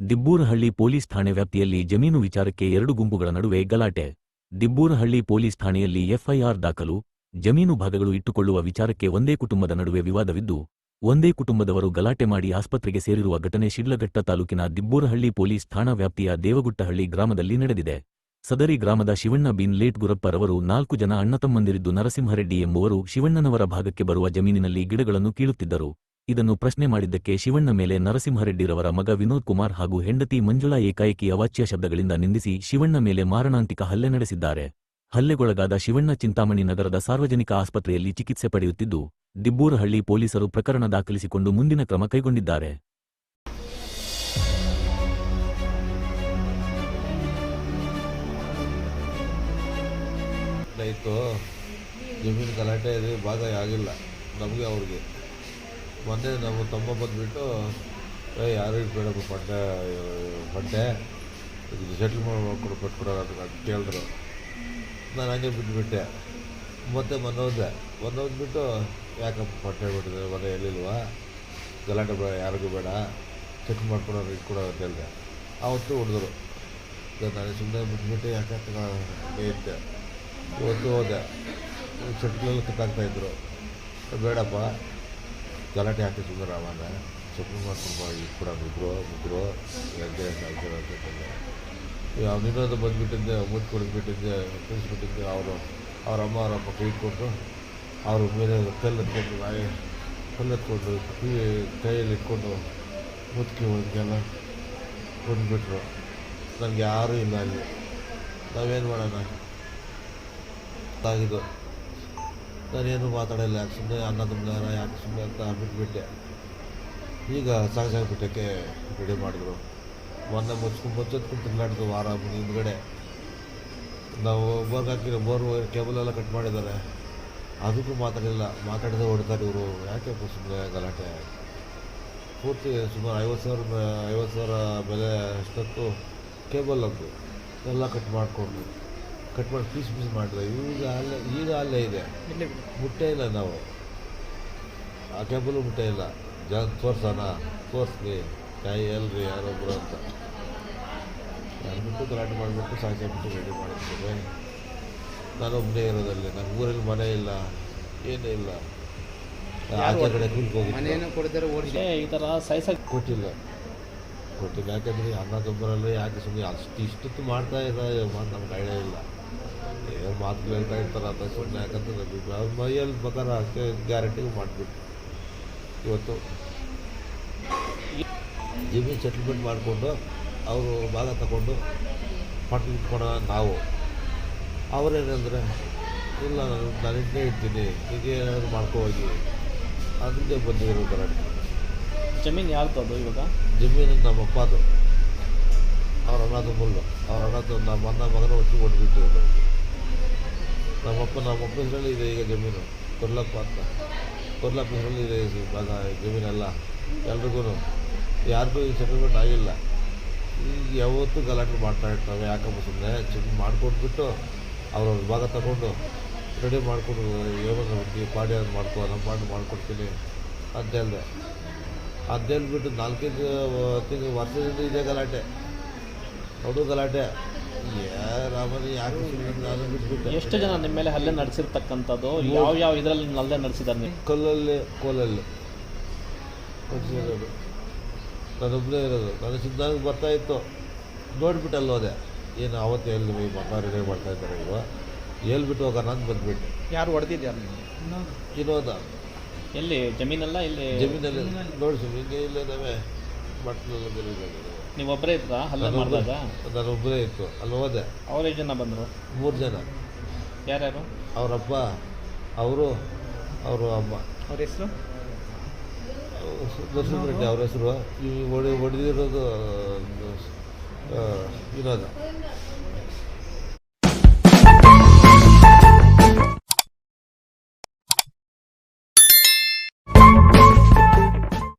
Dibburahalli police ಠಾಣೆ ವ್ಯಾಪ್ತಿಯಲ್ಲಿ ಜಮೀನು ವಿಚಾರಕ್ಕೆ ಎರಡು ಗುಂಪುಗಳ ನಡುವೆ ಗಲಾಟೆ. ದಿಬ್ಬೂರಹಳ್ಳಿ ಪೊಲೀಸ್ ಠಾಣೆಯಲ್ಲಿ ಎಫ್ಐಆರ್ ದಾಖಲು. ಜಮೀನು ಭಾಗಗಳು ಇಟ್ಟುಕೊಳ್ಳುವ ವಿಚಾರಕ್ಕೆ ಒಂದೇ ಕುಟುಂಬದ ನಡುವೆ ವಿವಾದವಿದ್ದು, ಒಂದೇ ಕುಟುಂಬದವರು ಗಲಾಟೆ ಮಾಡಿ ಆಸ್ಪತ್ರೆಗೆ ಸೇರಿರುವ ಘಟನೆ ಶಿಡ್ಲಘಟ್ಟ ತಾಲೂಕಿನ ದಿಬ್ಬೂರಹಳ್ಳಿ ಪೊಲೀಸ್ ಠಾಣಾ ವ್ಯಾಪ್ತಿಯ ದೇವಗುಟ್ಟಹಳ್ಳಿ ಗ್ರಾಮದಲ್ಲಿ ನಡೆದಿದೆ. ಸದರಿ ಗ್ರಾಮದ ಶಿವಣ್ಣ ಬಿನ್ ಲೇಟ್ ಗುರಪ್ಪರವರು ನಾಲ್ಕು ಜನ ಅಣ್ಣತಮ್ಮಂದಿರಿದ್ದು ನರಸಿಂಹರೆಡ್ಡಿ ಎಂಬುವರು ಶಿವಣ್ಣನವರ ಭಾಗಕ್ಕೆ ಬರುವ ಜಮೀನಿನಲ್ಲಿ ಗಿಡಗಳನ್ನು ಕೀಳುತ್ತಿದ್ದರು. ಇದನ್ನು ಪ್ರಶ್ನೆ ಮಾಡಿದ್ದಕ್ಕೆ ಶಿವಣ್ಣ ಮೇಲೆ ನರಸಿಂಹರೆಡ್ಡಿರವರ ಮಗ ವಿನೋದ್ ಕುಮಾರ್ ಹಾಗೂ ಹೆಂಡತಿ ಮಂಜುಳಾ ಏಕಾಏಕಿ ಅವಾಚ್ಯ ಶಬ್ದಗಳಿಂದ ನಿಂದಿಸಿ ಶಿವಣ್ಣ ಮೇಲೆ ಮಾರಣಾಂತಿಕ ಹಲ್ಲೆ ನಡೆಸಿದ್ದಾರೆ. ಹಲ್ಲೆಗೊಳಗಾದ ಶಿವಣ್ಣ ಚಿಂತಾಮಣಿ ನಗರದ ಸಾರ್ವಜನಿಕ ಆಸ್ಪತ್ರೆಯಲ್ಲಿ ಚಿಕಿತ್ಸೆ ಪಡೆಯುತ್ತಿದ್ದು, ದಿಬ್ಬೂರಹಳ್ಳಿ ಪೊಲೀಸರು ಪ್ರಕರಣ ದಾಖಲಿಸಿಕೊಂಡು ಮುಂದಿನ ಕ್ರಮ ಕೈಗೊಂಡಿದ್ದಾರೆ. ಜಮೀನು ಗಲಾಟೆ ಭಾಗ ಆಗಿಲ್ಲ. ನಮಗೆ ಅವ್ರಿಗೆ. ಮೊನ್ನೆ ನಮ್ಮ ತಮ್ಮ ಬಂದುಬಿಟ್ಟು ಏ ಯಾರು ಬೇಡಪ್ಪ ಪಡ್ಡೆ ಪಡ್ಡೆ ಇದು ಸೆಟ್ಲ್ ಮಾಡ್ಕೊಂಡು ಕೊಟ್ಬಿಡೋಣ, ಅಂತ ಕೇಳಿದ್ರು. ನಾನು ಹಂಗೆ ಬಿಟ್ಬಿಟ್ಟೆ. ಹೋದೆ ಮೊನ್ನೆ ಹೋದ್ಬಿಟ್ಟು ಯಾಕಪ್ಪ ಪಟ್ಟೆ ಬಿಟ್ಟಿದ್ದಾರೆ ಮನೆ ಎಲ್ಲಿಲ್ವಾ? ಗಲಾಟೆ ಬೇಡ, ಯಾರಿಗೂ ಬೇಡ. ಚೆಕ್ ಮಾಡ್ಕೊಡೋರು ಇಟ್ಕೊಡೋ ಅಂತ ಹೇಳಿದೆ. ಆವತ್ತು ಹೊಡೆದ್ರು. ನಾನು ಸುಮ್ಮನೆ ಬಿಟ್ಬಿಟ್ಟು ಯಾಕಂತ ಇದ್ದೆ. ಇವತ್ತು ಹೋದೆ. ಸೆಟ್ಲಲ್ಲಿ ಕಟ್ಟಾಗ್ತಾಯಿದ್ರು ಬೇಡಪ್ಪ ಗಲಾಟೆ ಹಾಕಿ ಸುಂದರ ಅವನ ಚಟ್ನಿ ಮಾಡ್ಕೊಂಡು ಬಾ ಬಿದ್ದರು ಮುಗ್ರು ಎದ್ದೆ ನಾಲ್ಕು ಈಗ ಅವ್ನು ಇನ್ನೊಂದು ಬಂದುಬಿಟ್ಟಿದ್ದೆ ಮುಟ್ಟು ಕೊಡ್ಬಿಟ್ಟಿದ್ದೆ ತಿಳಿಸ್ಬಿಟ್ಟಿದ್ದೆ ಅವರು ಅವ್ರ ಅಮ್ಮ ಅವ್ರ ಅಪ್ಪ ಕೈ ಕೊಟ್ಟು ಅವ್ರ ಮೇಲೆ ಕಲ್ಲು ಎತ್ಕೊಂಡು ನಾಯಿ ಕಲ್ಲು ಎತ್ಕೊಂಡು ಕೈಯಲ್ಲಿ ಇಟ್ಕೊಂಡು ಮುತ್ಕಿ ಹೋದಕ್ಕೆಲ್ಲ ಕೊಂಡ್ಬಿಟ್ರು ನನಗೆ ಯಾರೂ ಇಲ್ಲ ಅಲ್ಲಿ. ನಾವೇನು ಮಾಡೋಣ? ಆಗಿದ್ದು ನಾನೇನು ಮಾತಾಡಲ್ಲ, ಯಾಕೆ ಸುಮ್ಮನೆ ಅನ್ನ ತುಂಬಲಾರ ಯಾಕೆ ಸುಮ್ಮನೆ ಅಂತ ಬಿಟ್ಬಿಟ್ಟೆ ಈಗ ಸಾಗಸಾಗ್ಬಿಟ್ಟಕ್ಕೆ ರೆಡಿ ಮಾಡಿದ್ರು. ಮೊನ್ನೆ ಮುಚ್ಕೊಂಡು ಮುಚ್ಚತ್ಕೊಂಡು ತಿರ್ಗಾಡಿದ್ರು ವಾರ ಹಿಂದ್ಗಡೆ. ನಾವು ಬೋರ್ಗೆ ಹಾಕಿರೋ ಬೋರ್ ಕೇಬಲ್ ಎಲ್ಲ ಕಟ್ ಮಾಡಿದ್ದಾರೆ. ಅದಕ್ಕೂ ಮಾತಾಡಿಲ್ಲ. ಮಾತಾಡಿದ್ರೆ ಹೊಡ್ತಾರೆ ಇವರು. ಯಾಕೆ ಸುಮ್ಮನೆ ಗಲಾಟೆ? ಪೂರ್ತಿ ಸುಮಾರು ಐವತ್ತು ಸಾವಿರ ಐವತ್ತು ಸಾವಿರ ಬೆಲೆ ಅಷ್ಟೊತ್ತು ಕೇಬಲ್ ಅಂತು ಎಲ್ಲ ಕಟ್ ಮಾಡಿಕೊಂಡು ಕಟ್ ಮಾಡಿ ಪೀಸ್ ಪೀಸ್ ಮಾಡಿದ್ರೆ ಈಗ ಅಲ್ಲೇ ಈಗ ಅಲ್ಲೇ ಇದೆ. ಮುಟ್ಟೇ ಇಲ್ಲ ನಾವು. ಆ ಟೆಂಪಲ್ ಮುಟ್ಟೇ ಇಲ್ಲ. ಜನ ತೋರ್ಸೋಣ ತೋರಿಸ್ಲಿ. ಕೈ ಎಲ್ರಿ ಯಾರೊಬ್ರು ಅಂತ. ಅಂದ್ಬಿಟ್ಟು ಗಲಾಟೆ ಮಾಡಿಬಿಟ್ಟು ಬಿಟ್ಟು ರೆಡಿ ಮಾಡಿರ್ತೀವಿ ನಾನೊಬ್ಬನೇ ಇರೋದಲ್ಲಿ. ನಮ್ಮ ಊರಲ್ಲಿ ಮನೆ ಇಲ್ಲ. ಏನೂ ಇಲ್ಲ. ಆಚೆ ಕಡೆ ಓಡಿಸಿ ಈ ಥರ ಸೈಸಾಗಿ ಕೊಟ್ಟಿಲ್ಲ. ಕೊಟ್ಟಿಲ್ಲ ಯಾಕಂದರೆ ಅನ್ನ ಗೊಬ್ಬರಲ್ಲ ಯಾಕೆ ಸುಮ್ಮನೆ ಅಷ್ಟು ಇಷ್ಟು ಮಾಡ್ತಾ ಇರೋ ನಮ್ಗೆ ಐಡಿಯಾ ಇಲ್ಲ. ಏನು ಮಾತು ಹೇಳ್ತಾ ಇರ್ತಾರೆ ಅಂತ ಸುಮ್ಮನೆ ಯಾಕಂದ್ರೆ ನಮಗೆ ಅವ್ರ ಮೈಯಲ್ಲಿ ಬೇಕಾದ್ರೆ ಅಷ್ಟೇ ಗ್ಯಾರಂಟಿಗೂ ಮಾಡಿಬಿಟ್ಟು ಇವತ್ತು ಜಮೀನು ಸೆಟ್ಲ್ಮೆಂಟ್ ಮಾಡಿಕೊಂಡು ಅವರು ಭಾಗ ತಗೊಂಡು ಪಟ್ಟು ನಾವು ನಾವು. ಅವರೇನಂದರೆ ಇಲ್ಲ ನಾನು ನಾನು ಇರ್ತೀನಿ ಹೀಗೆ ಏನಾದರೂ ಮಾಡ್ಕೊ ಹೋಗಿ. ಅದಕ್ಕೆ ಬಂದಿರೋ ಕರೆಕ್ಟ್ ಜಮೀನು ಯಾರು ಅದು ಇವಾಗ? ಜಮೀನು ನಮ್ಮ ಅಪ್ಪದು ಅವ್ರ ಅಣ್ಣದು ಮುಳ್ಳು ಅವ್ರ ಅಣ್ಣದು ನಮ್ಮ ಅಣ್ಣ ಮಗನ ಒಟ್ಟಿಗೆ ನಮಗೆ ನಮ್ಮಪ್ಪ ನಮ್ಮಪ್ಪ ಹೆಸರಲ್ಲಿ ಇದೆ ಈಗ ಜಮೀನು. ಕೊರ್ಲಪ್ಪ ಅಂತ. ಕೊರ್ಲಪ್ಪ ಹೆಸರಲ್ಲಿ ಇದೆ ಇದು ಭಾಗ ಜಮೀನೆಲ್ಲ ಎಲ್ರಿಗೂ. ಯಾರಿಗೂ ಈ ಸೆಟಲ್ಮೆಂಟ್ ಆಗಿಲ್ಲ. ಈಗ ಯಾವತ್ತೂ ಗಲಾಟೆ ಮಾಡ್ತಾ ಇರ್ತಾವೆ. ಯಾಕಪ್ಪ ಸುಮ್ಮನೆ ಚಿಕ್ಕ ಮಾಡಿಕೊಟ್ಬಿಟ್ಟು ಅವ್ರ ಭಾಗ ತಗೊಂಡು ರೆಡಿ ಮಾಡಿಕೊಂಡು ಏನೋ ಈ ಪಾಡಿ ಅದು ಮಾಡ್ಕೊ ನಮ್ಮ ಪಾಡಿ ಮಾಡಿಕೊಡ್ತೀನಿ ಅಂತ ಹೇಳಿದೆ. ಅಂತ ಹೇಳ್ಬಿಟ್ಟು ನಾಲ್ಕೈದು ತಿಂಗಳು ವರ್ಷದಿಂದ ಇದೇ ಗಲಾಟೆ. ಹೌದು ಗಲಾಟೆ ರಾಮನಿ ಯಾಕೆ ಸುಮ್ಮನೆ ನಾನು ಬಿಟ್ಬಿಟ್ಟೆ. ಎಷ್ಟು ಜನ ನಿಮ್ಮ ಮೇಲೆ ಹಲ್ಲೆ ನಡೆಸಿರ್ತಕ್ಕಂಥದ್ದು? ಯಾವ ಯಾವ ಇದರಲ್ಲಿ ಹಲ್ಲೆ ನಡೆಸಿದಾರೆ ನೀವು? ಕಲ್ಲಲ್ಲಿ ಕೋಲಲ್ಲಿ ಹೊಡ್ಸಿರೋದು ನಾನೊಬ್ಬನೇ ಇರೋದು. ನಾನು ಸಿದ್ಧಾಂತ ಬರ್ತಾ ಇತ್ತು. ನೋಡ್ಬಿಟ್ಟು ಅಲ್ಲಿ ಹೋದೆ. ಏನು ಅವತ್ತು ಎಲ್ಲಿ ಈ ಮಕ್ಕ ಮಾಡ್ತಾ ಇದ್ದಾರೆ ಇವ ಹೇಳ್ಬಿಟ್ಟು ಹೋಗೋಣ ಅಂತ ಬಂದ್ಬಿಟ್ಟು. ಯಾರು ಹೊಡೆದಿದ್ಯಾರು ಇರೋದಾ ಎಲ್ಲಿ? ಜಮೀನಲ್ಲ? ಇಲ್ಲಿ ಜಮೀನಲ್ಲಿ. ನೋಡಿ ಸುಮ್ಮನೆ ಹಿಂಗೆ ಇಲ್ಲೇ ಬಟ್ಲೆಲ್ಲ ಬೆಳೀತಾರೆ ನೀವು ಒಬ್ಬರೇ ಇದ್ರಾ? ಹಲ್ಲೆ ಮಾಡಿದಾಗ ನಾನು ಒಬ್ಬರೇ ಇತ್ತು ಅಲ್ಲಿ ಹೋದೆ. ಅವ್ರು ಜನ ಬಂದರು? ಮೂರು ಜನ. ಯಾರ್ಯಾರು? ಅವರಪ್ಪ ಅವರು ಅವರು ಅಮ್ಮ. ಅವ್ರ ಹೆಸರು? ನರಸಿಂಹರೆಡ್ಡಿ ಅವ್ರ ಹೆಸರು. ಈ ಹೊಡಿ ಹೊಡೆದಿರೋದು ವಿನೋದ